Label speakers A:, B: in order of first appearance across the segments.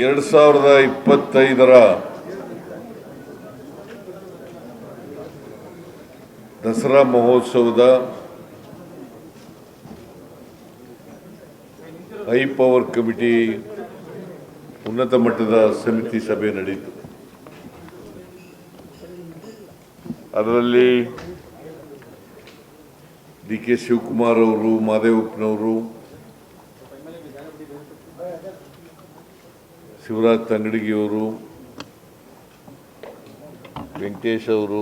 A: ಎರಡು ಸಾವಿರದ ಇಪ್ಪತ್ತೈದರ ದಸರಾ ಮಹೋತ್ಸವದ ಹೈ ಪವರ್ ಕಮಿಟಿ ಉನ್ನತ ಮಟ್ಟದ ಸಮಿತಿ ಸಭೆ ನಡೆಯಿತು. ಅದರಲ್ಲಿ ಡಿ ಕೆ ಶಿವಕುಮಾರ್ ಅವರು ಮಾದೇವಪ್ಪನವರು ಶಿವರಾಜ್ ತಂಗಡಿಗಿಯವರು, ವೆಂಕಟೇಶ್ ಅವರು,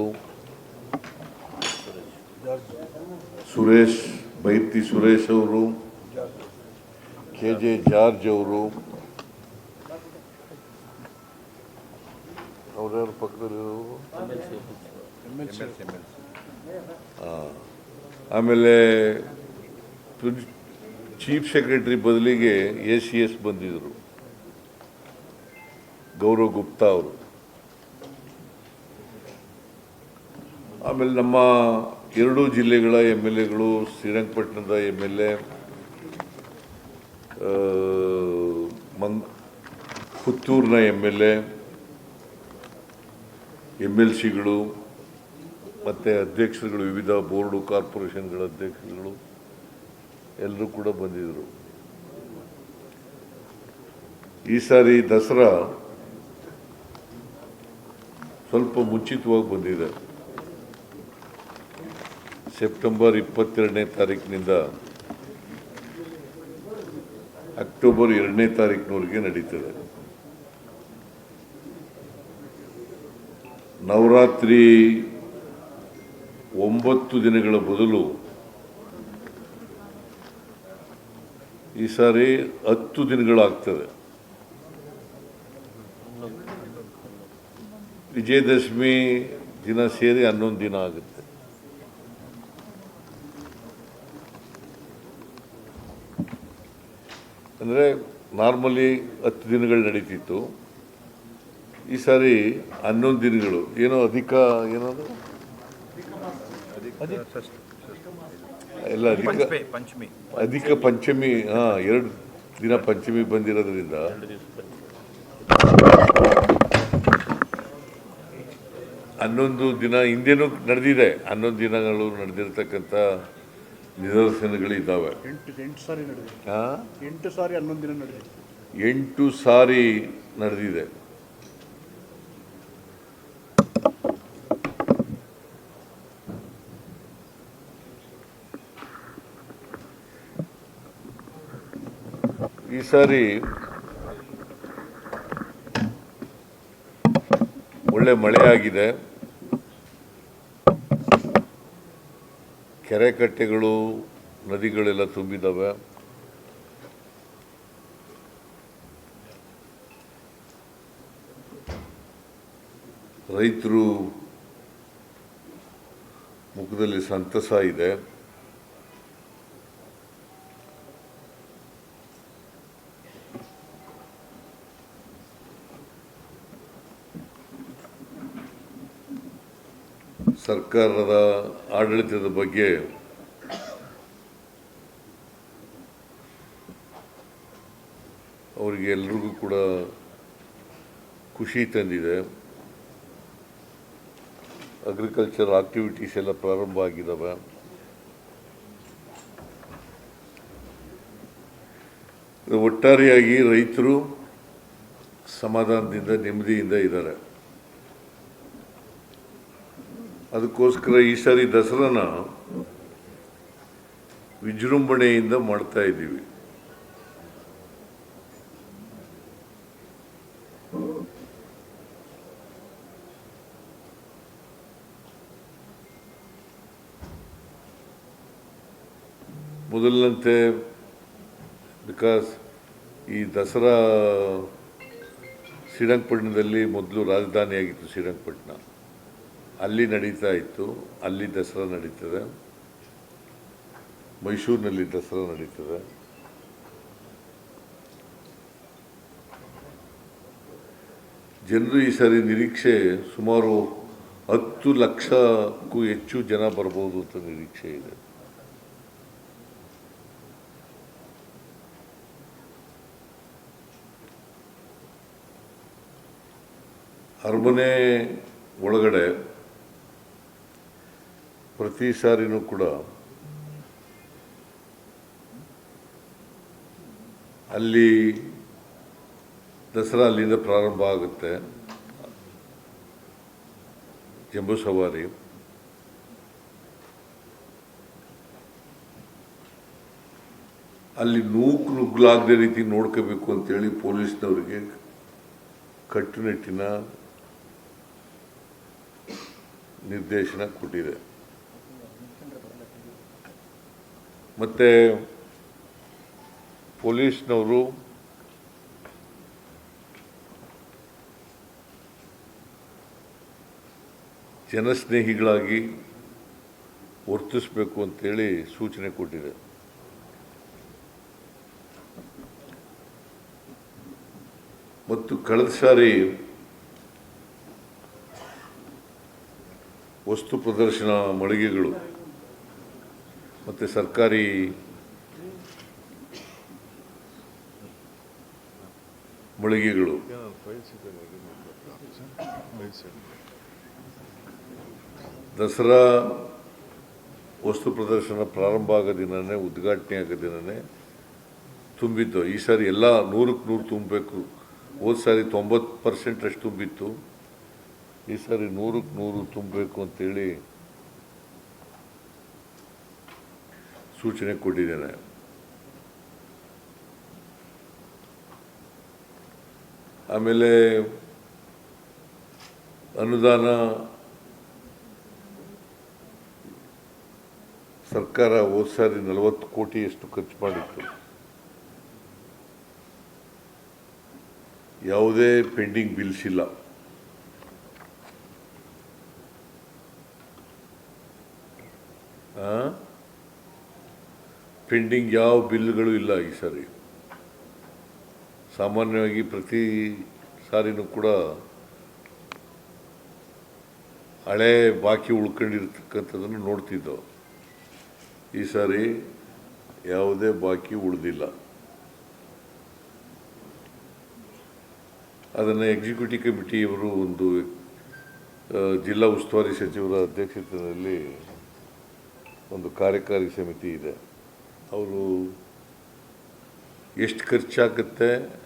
A: ಸುರೇಶ್, ಬೈರ್ತಿ ಸುರೇಶ್ ಅವರು ಕೆ ಜೆ ಜಾರ್ಜ್ ಅವರು, ಅವರ ಪಕ್ಕದಲ್ಲಿರೋರು? ಆಮೇಲೆ ಚೀಫ್ ಸೆಕ್ರೆಟರಿ ಬದಲಿಗೆ ಎ ಸಿ ಎಸ್ ಬಂದಿದ್ದರು. ಗೌರವ್ ಗುಪ್ತಾ ಅವರು. ಆಮೇಲೆ ನಮ್ಮ ಎರಡೂ ಜಿಲ್ಲೆಗಳ ಎಂ ಎಲ್ ಎಗಳು, ಶ್ರೀರಂಗಪಟ್ಟಣದ ಎಂ ಎಲ್ ಎ ಮಂಗ್, ಪುತ್ತೂರಿನ M L A, M L ಸಿಗಳು, ಮತ್ತು ಅಧ್ಯಕ್ಷರುಗಳು, ವಿವಿಧ ಬೋರ್ಡು, ಕಾರ್ಪೊರೇಷನ್ಗಳ ಅಧ್ಯಕ್ಷರುಗಳು, ಎಲ್ಲರೂ ಕೂಡ ಬಂದಿದ್ದರು. ಈ ಸಾರಿ ದಸರಾ ಸ್ವಲ್ಪ ಮುಂಚಿತವಾಗಿ ಬಂದಿದೆ. ಸೆಪ್ಟೆಂಬರ್ ಇಪ್ಪತ್ತೆರಡನೇ ತಾರೀಕಿನಿಂದ ಅಕ್ಟೋಬರ್ ಎರಡನೇ ತಾರೀಕಿನವರೆಗೆ ನಡೀತದೆ. ನವರಾತ್ರಿ ಒಂಬತ್ತು ದಿನಗಳ ಬದಲು ಈ ಸಾರಿ ಹತ್ತು ದಿನಗಳಾಗ್ತದೆ ವಿಜಯದಶಮಿ ದಿನ ಸೇರಿ ಹನ್ನೊಂದು ದಿನ ಆಗುತ್ತೆ. ಅಂದರೆ ನಾರ್ಮಲಿ ಹತ್ತು ದಿನಗಳು ನಡೀತಿತ್ತು. ಈ ಸಾರಿ ಹನ್ನೊಂದು ದಿನಗಳು. ಏನೋ ಅಧಿಕ ಏನದು? ಎಲ್ಲ ಅಧಿಕ ಅಧಿಕ ಪಂಚಮಿ ಹಾಂ ಎರಡು ದಿನ ಪಂಚಮಿ ಬಂದಿರೋದ್ರಿಂದ ಹನ್ನೊಂದು ದಿನ ಹಿಂದೆನೂ ನಡೆದಿದೆ. ಹನ್ನೊಂದು ದಿನಗಳು ನಡೆದಿರ್ತಕ್ಕಂಥ ನಿದರ್ಶನಗಳಿದ್ದಾವೆ.
B: ಎಂಟು ಎಂಟು ಸಾರಿ ಹನ್ನೊಂದು ದಿನ ನಡೆದಿದೆ.
A: ಎಂಟು ಸಾರಿ ನಡೆದಿದೆ. ಈ ಸಾರಿ ಒಳ್ಳೆ ಮಳೆ ಕೆರೆ ಕಟ್ಟೆಗಳು ನದಿಗಳೆಲ್ಲ ತುಂಬಿದ್ದಾವೆ ರೈತರು ಮುಖದಲ್ಲಿ ಸಂತಸ ಇದೆ. ಸರ್ಕಾರದ ಆಡಳಿತದ ಬಗ್ಗೆ ಅವರಿಗೆ ಎಲ್ರಿಗೂ ಕೂಡ ಖುಷಿ ತಂದಿದೆ. ಅಗ್ರಿಕಲ್ಚರ್ ಆಕ್ಟಿವಿಟೀಸ್ ಎಲ್ಲ ಪ್ರಾರಂಭ ಆಗಿದ್ದಾವೆ ಒಟ್ಟಾರೆಯಾಗಿ ರೈತರು ಸಮಾಧಾನದಿಂದ ನೆಮ್ಮದಿಯಿಂದ ಇದ್ದಾರೆ. ಅದಕ್ಕೋಸ್ಕರ ಈ ಸಾರಿ ದಸರಾನ ವಿಜೃಂಭಣೆಯಿಂದ ಮಾಡ್ತಾ ಇದ್ದೀವಿ. ಮೊದಲಿನಂತೆ ಬಿಕಾಸ್ ಈ ದಸರಾ ಶ್ರೀರಂಗಪಟ್ಟಣದಲ್ಲಿ ಮೊದಲು ರಾಜಧಾನಿಯಾಗಿತ್ತು ಶ್ರೀರಂಗಪಟ್ಟಣ. ಅಲ್ಲಿ ನಡೀತಾ ಇತ್ತು, ಅಲ್ಲಿ ದಸರಾ ನಡೀತದೆ. ಮೈಸೂರಿನಲ್ಲಿ ದಸರಾ ನಡೀತದೆ. ಜನರು ಈ ಸಾರಿ ನಿರೀಕ್ಷೆ ಸುಮಾರು ಹತ್ತು ಲಕ್ಷಕ್ಕೂ ಹೆಚ್ಚು ಜನ ಬರ್ಬೋದು ಅಂತ ನಿರೀಕ್ಷೆ ಇದೆ. ಅರಮನೆ ಒಳಗಡೆ ಪ್ರತಿ ಸಾರಿನೂ ಕೂಡ ಅಲ್ಲಿ ದಸರಾ ಅಲ್ಲಿಂದ ಪ್ರಾರಂಭ ಆಗುತ್ತೆ ಜಂಬೂ ಸವಾರಿ. ಅಲ್ಲಿ ನೂಕು ನುಗ್ಗಲಾಗದೇ ರೀತಿ ನೋಡ್ಕೋಬೇಕು ಅಂತೇಳಿ ಪೊಲೀಸ್ನವರಿಗೆ ಕಟ್ಟುನಿಟ್ಟಿನ ನಿರ್ದೇಶನ ಕೊಟ್ಟಿದೆ. ಮತ್ತೆ ಪೊಲೀಸ್ನವರು ಜನಸ್ನೇಹಿಗಳಾಗಿ ವರ್ತಿಸಬೇಕು ಅಂತೇಳಿ ಸೂಚನೆ ಕೊಟ್ಟಿದೆ. ಮತ್ತು ಕಳೆದ ಸಾರಿ ವಸ್ತು ಪ್ರದರ್ಶನ ಮಳಿಗೆಗಳು ಮತ್ತು ಸರ್ಕಾರಿ ಮಳಿಗೆಗಳು. ದಸರಾ ವಸ್ತು ಪ್ರದರ್ಶನ ಪ್ರಾರಂಭ ಆಗೋ ದಿನವೇ ಉದ್ಘಾಟನೆ ಆಗೋ ದಿನವೇ ತುಂಬಿದ್ದು ಈ ಸಾರಿ ಎಲ್ಲ ನೂರಕ್ಕೆ ನೂರು ತುಂಬಬೇಕು. ಹೋದ ಸಾರಿ ತೊಂಬತ್ತು ಪರ್ಸೆಂಟ್ ಅಷ್ಟು ತುಂಬಿತ್ತು. ಈ ಸಾರಿ ನೂರಕ್ಕೆ ನೂರು ತುಂಬಬೇಕು ಅಂತೇಳಿ ಸೂಚನೆ ಕೊಟ್ಟಿದ್ದೇನೆ. ಆಮೇಲೆ ಅನುದಾನ ಸರ್ಕಾರ ಹೋದ ಸಾರಿ ನಲವತ್ತು ಕೋಟಿಯಷ್ಟು ಖರ್ಚು ಮಾಡಿತ್ತು. ಯಾವುದೇ ಪೆಂಡಿಂಗ್ ಬಿಲ್ಸ್ ಇಲ್ಲ. ಪೆಂಡಿಂಗ್ ಯಾವ ಬಿಲ್ಗಳು ಇಲ್ಲ ಈ ಸಾರಿ. ಸಾಮಾನ್ಯವಾಗಿ ಪ್ರತಿ ಸಾರಿನೂ ಕೂಡ ಹಳೆ ಬಾಕಿ ಉಳ್ಕೊಂಡಿರ್ತಕ್ಕಂಥದ್ದನ್ನು ನೋಡ್ತಿದ್ದೋ ಈ ಸಾರಿ ಯಾವುದೇ ಬಾಕಿ ಉಳಿದಿಲ್ಲ. ಅದನ್ನು ಎಕ್ಸಿಕ್ಯೂಟಿವ್ ಕಮಿಟಿಯವರು ಒಂದು ಜಿಲ್ಲಾ ಉಸ್ತುವಾರಿ ಸಚಿವರ ಅಧ್ಯಕ್ಷತೆಯಲ್ಲಿ ಒಂದು ಕಾರ್ಯಕಾರಿ ಸಮಿತಿ ಇದೆ. ಅವರು ಎಷ್ಟು ಖರ್ಚಾಗುತ್ತೆ?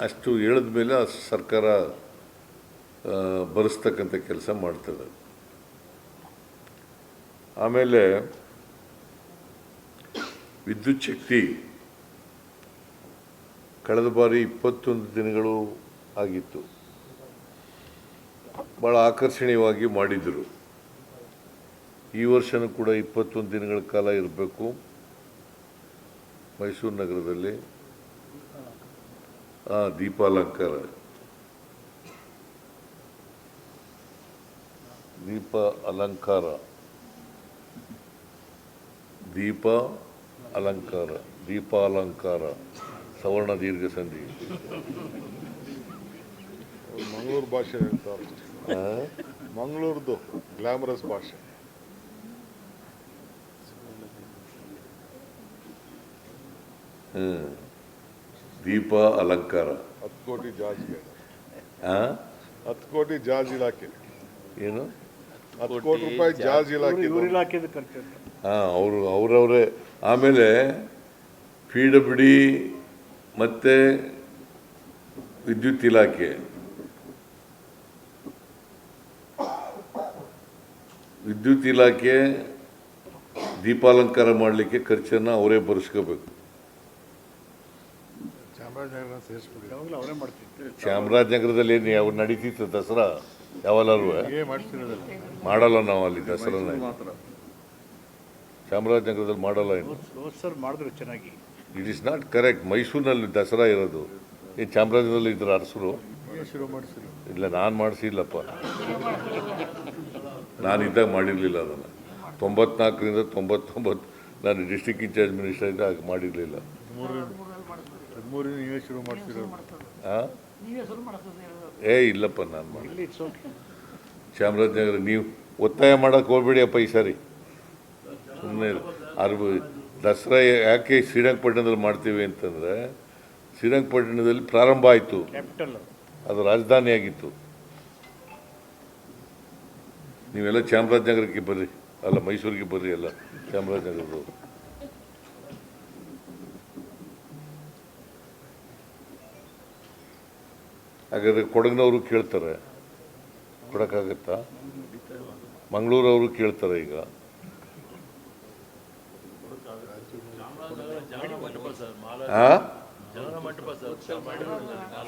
A: ಅಷ್ಟು ಹೇಳಿದ ಮೇಲೆ ಆ ಸರ್ಕಾರ ಬರೆಸ್ತಕ್ಕಂಥ ಕೆಲಸ ಮಾಡ್ತದೆ. ಆಮೇಲೆ ವಿದ್ಯುತ್ ಶಕ್ತಿ ಕಳೆದ ಬಾರಿ ಇಪ್ಪತ್ತೊಂದು ದಿನಗಳು ಆಗಿತ್ತು. ಭಾಳ ಆಕರ್ಷಣೀಯವಾಗಿ ಮಾಡಿದರು. ಈ ವರ್ಷನೂ ಕೂಡ ಇಪ್ಪತ್ತೊಂದು ದಿನಗಳ ಕಾಲ ಇರಬೇಕು. ಮೈಸೂರು ನಗರದಲ್ಲಿ. ಆ ದೀಪಾಲಂಕಾರ. ದೀಪ ಅಲಂಕಾರ. ದೀಪ ಅಲಂಕಾರ. ದೀಪಾಲಂಕಾರ. ಸವರ್ಣ ದೀರ್ಘ ಸಂಧಿ.
C: ಮಂಗಳೂರು ಭಾಷೆ ಹೇಳ್ತಾರೆ? ಮಂಗಳೂರ್ದು ಗ್ಲಾಮರಸ್ ಭಾಷೆ.
A: ದೀಪ ಅಲಂಕಾರ.
C: ಹತ್ತು ಕೋಟಿ ಜಾಜ್
A: ಆ?
C: ಹತ್ತು ಕೋಟಿ ಜಾಜ್ ಇಲಾಖೆ.
A: ಏನು?
C: ಹತ್ತು ಕೋಟಿ ರೂಪಾಯಿ ಜಾಜ್ ಇಲಾಖೆ
A: ಹಾಂ ಅವರು ಅವರವರೇ. ಆಮೇಲೆ ಪಿ ಡಬ್ಲ್ಯೂ ಡಿ ಮತ್ತು ವಿದ್ಯುತ್ ಇಲಾಖೆ. ವಿದ್ಯುತ್ ಇಲಾಖೆ ದೀಪಾಲಂಕಾರ ಮಾಡಲಿಕ್ಕೆ ಖರ್ಚನ್ನು ಅವರೇ ಭರಿಸ್ಕೋಬೇಕು.
C: ಚಾಮರಾಜನಗರ ಸೇರಿಸ್ಬಿಡಿ.
B: ಯಾವಾಗಲೂ ಅವರೇ ಮಾಡ್ತಿದ್ರು.
A: ಚಾಮರಾಜನಗರದಲ್ಲಿ ಏನು ಯಾವ ನಡೀತಿತ್ತು ದಸರಾ? ಯಾವಲ್ಲರೂ
C: ಹೀಗೆ ಮಾಡ್ತಿರೋದಲ್ಲ.
A: ಮಾಡಲ್ಲ ನಾವು ಅಲ್ಲಿ ದಸರಾನ ಚಾಮರಾಜನಗರದಲ್ಲಿ ಮಾಡಲ್ಲ ಏನು
B: ಹೋದ್ ಸರ್ ಮಾಡಿದ್ರು ಚೆನ್ನಾಗಿ.
A: ಇಟ್ ಇಸ್ ನಾಟ್ ಕರೆಕ್ಟ್ ಮೈಸೂರಿನಲ್ಲಿ ದಸರಾ ಇರೋದು. ಈ ಚಾಮರಾಜನಗರದಲ್ಲಿ ಇದ್ರ ಅರಸರು?
C: ಹೀಗೆ ಶುರು ಮಾಡಿಸಿದ್ರು
A: ಇಲ್ಲ ನಾನು ಮಾಡಿಸಿಲ್ಲಪ್ಪ. ನಾನಿದ್ದಾಗ ಮಾಡಿರಲಿಲ್ಲ ಅದನ್ನು. ತೊಂಬತ್ನಾಲ್ಕರಿಂದ ತೊಂಬತ್ತೊಂಬತ್ತು ನಾನು ಡಿಸ್ಟಿಕ್ ಇನ್ಚಾರ್ಜ್ ಮಿನಿಸ್ಟರ್ ಇದ್ದಾಗ ಆಗ ಮಾಡಿರಲಿಲ್ಲ.
C: ಮೂರಿನ ನೀವೇ ಶುರು
A: ಹಾಂ ಏ ಇಲ್ಲಪ್ಪ ನಾನು ಮಾಡಿ
B: ಇಟ್ಸ್. ಓಕೆ
A: ಚಾಮರಾಜನಗರ ನೀವು ಒತ್ತಾಯ ಮಾಡೋಕೆ ಹೋಗ್ಬೇಡಿಯಪ್ಪ ಈ ಸಾರಿ. ಸುಮ್ಮನೆ ಅರ್ಬ ದಸರಾ ಯಾಕೆ ಶ್ರೀರಂಗಪಟ್ಟಣದಲ್ಲಿ ಮಾಡ್ತೀವಿ ಅಂತಂದರೆ ಶ್ರೀರಂಗಪಟ್ಟಣದಲ್ಲಿ ಪ್ರಾರಂಭ ಆಯಿತು.
B: ಕ್ಯಾಪಿಟಲ್
A: ಅದು. ರಾಜಧಾನಿಯಾಗಿತ್ತು. ನೀವೆಲ್ಲ ಚಾಮರಾಜನಗರಕ್ಕೆ ಬರ್ರಿ. ಅಲ್ಲ ಮೈಸೂರಿಗೆ ಬರ್ರಿ ಎಲ್ಲ ಚಾಮರಾಜನಗರದವರು. ಹಾಗಾದ್ರೆ ಕೊಡಗಿನವರು ಕೇಳ್ತಾರೆ. ಕೊಡೋಕ್ಕಾಗತ್ತಾ? ಮಂಗಳೂರವರು ಕೇಳ್ತಾರೆ ಈಗ?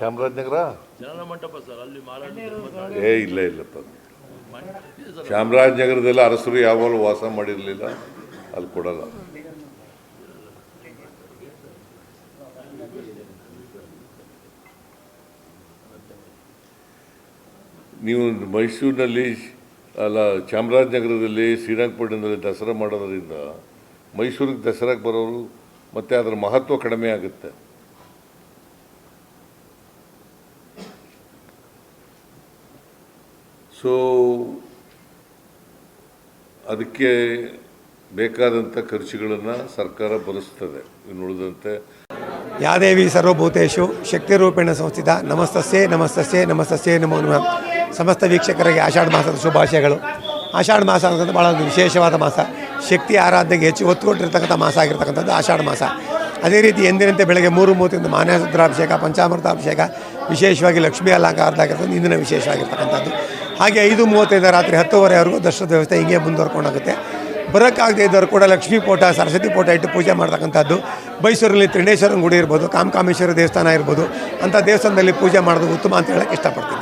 A: ಚಾಮರಾಜನಗರ? ಏ, ಇಲ್ಲ ಇಲ್ಲಪ್ಪ ಚಾಮರಾಜನಗರದಲ್ಲ ಅರಸರು ಯಾವಾಗಲೂ ವಾಸ ಮಾಡಿರಲಿಲ್ಲ. ಅಲ್ಲಿ ಕೊಡಲ್ಲ. ನೀವು ಮೈಸೂರಿನಲ್ಲಿ, ಅಲ್ಲ, ಚಾಮರಾಜನಗರದಲ್ಲಿ, ಶ್ರೀರಂಗಪಟ್ಟಣದಲ್ಲಿ ದಸರಾ ಮಾಡೋದರಿಂದ ಮೈಸೂರಿಗೆ ದಸರಾಗೆ ಬರೋರು ಮತ್ತು ಅದರ ಮಹತ್ವ ಕಡಿಮೆ ಆಗುತ್ತೆ. ಸೊ ಅದಕ್ಕೆ ಬೇಕಾದಂಥ ಖರ್ಚುಗಳನ್ನು ಸರ್ಕಾರ ಭರಿಸ್ತದೆ. ಇನ್ನು ಉಳಿದಂತೆ
D: ಯಾ ದೇವಿ ಸರ್ವಭೂತೇಶು, ಶಕ್ತಿರೂಪೇಣ ಸಂಸ್ಥಿತ, ನಮಸ್ತಸ್ಯೆ ನಮಸ್ತಸ್ಯೆ, ನಮಸ್ತಸ್ಯೇ, ನಮೋ ನಮಃ. ಸಮಸ್ತ ವೀಕ್ಷಕರಿಗೆ ಆಷಾಢ ಮಾಸದ ಶುಭಾಶಯಗಳು. ಆಷಾಢ ಮಾಸ ಅನ್ನೋದು ಭಾಳ ಒಂದು ವಿಶೇಷವಾದ ಮಾಸ. ಶಕ್ತಿ ಆರಾಧನೆಗೆ ಹೆಚ್ಚು ಒತ್ತು ಕೊಟ್ಟಿರ್ತಕ್ಕಂಥ ಮಾಸ ಆಗಿರ್ತಕ್ಕಂಥದ್ದು ಆಷಾಢ ಮಾಸ. ಅದೇ ರೀತಿ ಎಂದಿನಂತೆ ಬೆಳಗ್ಗೆ ಮೂರು ಮೂವತ್ತಿಂದ ಮಾನ್ಯಸೂತ್ರಾಭಿಷೇಕ ಪಂಚಾಮೃತಾಭಿಷೇಕ, ವಿಶೇಷವಾಗಿ ಲಕ್ಷ್ಮೀ ಅಲಂಕಾರದಾಗಿರ್ತಕ್ಕಂಥ ಇಂದಿನ ವಿಶೇಷವಾಗಿರ್ತಕ್ಕಂಥದ್ದು. ಹಾಗೆ ಐದು ಮೂವತ್ತೈದು ರಾತ್ರಿ ಹತ್ತುವರೆವರೆಗೂ ದರ್ಶನದ ವ್ಯವಸ್ಥೆ ಹಿಂಗೆ ಮುಂದುವರ್ಕೊಂಡೋಗುತ್ತೆ. ಬರೋಕ್ಕಾಗದೇ ಇದ್ದವರು ಕೂಡ ಲಕ್ಷ್ಮೀ ಪೋಟ, ಸರಸ್ವತಿ ಪೋಟ ಇಟ್ಟು ಪೂಜೆ ಮಾಡ್ತಕ್ಕಂಥದ್ದು. ಮೈಸೂರಲ್ಲಿ ತ್ರಿಣೇಶ್ವರನ ಗುಡಿ ಇರ್ಬೋದು, ಕಾಮಕಾಮೇಶ್ವರ ದೇವಸ್ಥಾನ ಇರ್ಬೋದು, ಅಂಥ ದೇವಸ್ಥಾನದಲ್ಲಿ ಪೂಜೆ ಮಾಡೋದು ಉತ್ತಮ ಅಂತ ಹೇಳಕ್ಕೆ ಇಷ್ಟಪಡ್ತೀನಿ.